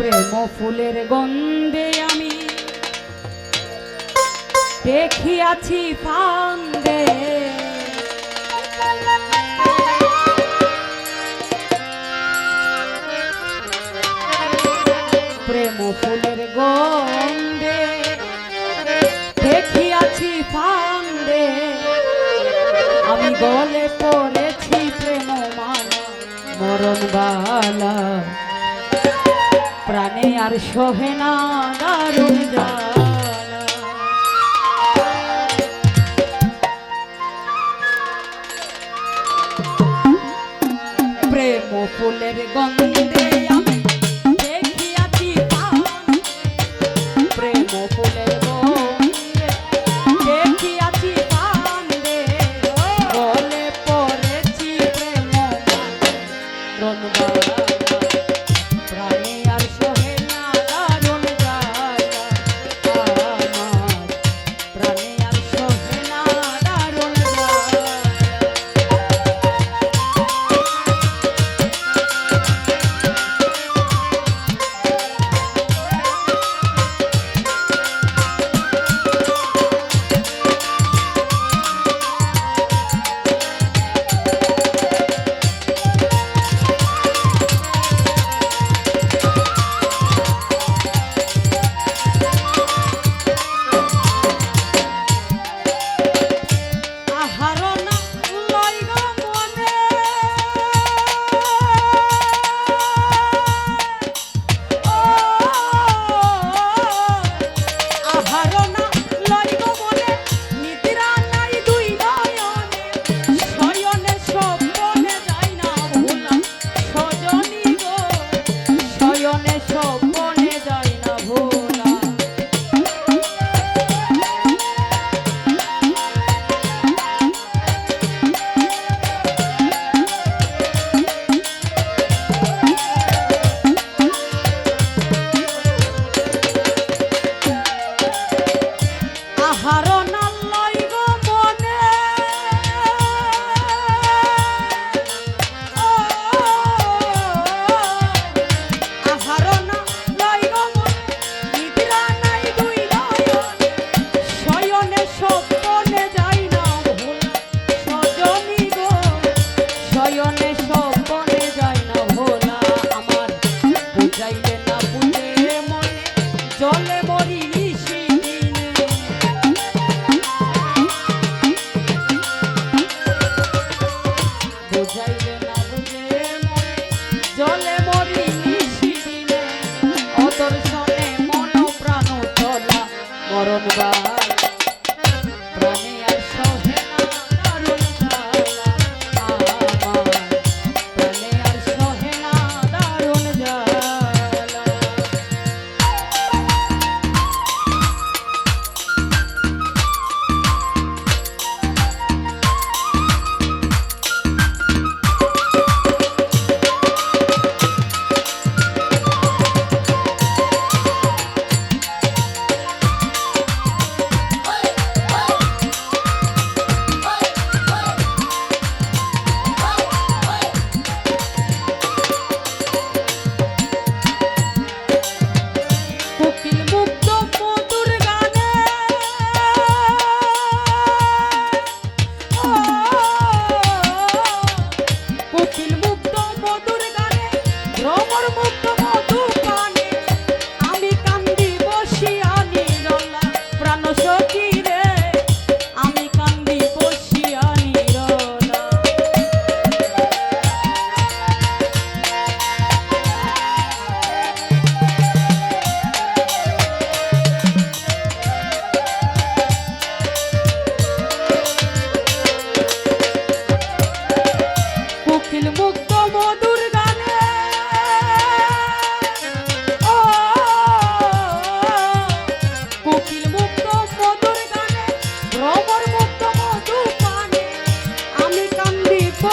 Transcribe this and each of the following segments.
প্রেম ফুলের গন্ধে আমি দেখিয়াছি ফান্দে। প্রেম ফুলের গন্ধে দেখিয়াছি ফান্দে। আমি গলে পড়েছি প্রেম মানা মরণ বালা। প্রাণে আর শোভে না দারুণ প্রেম ফুলের গন্ধে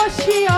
she a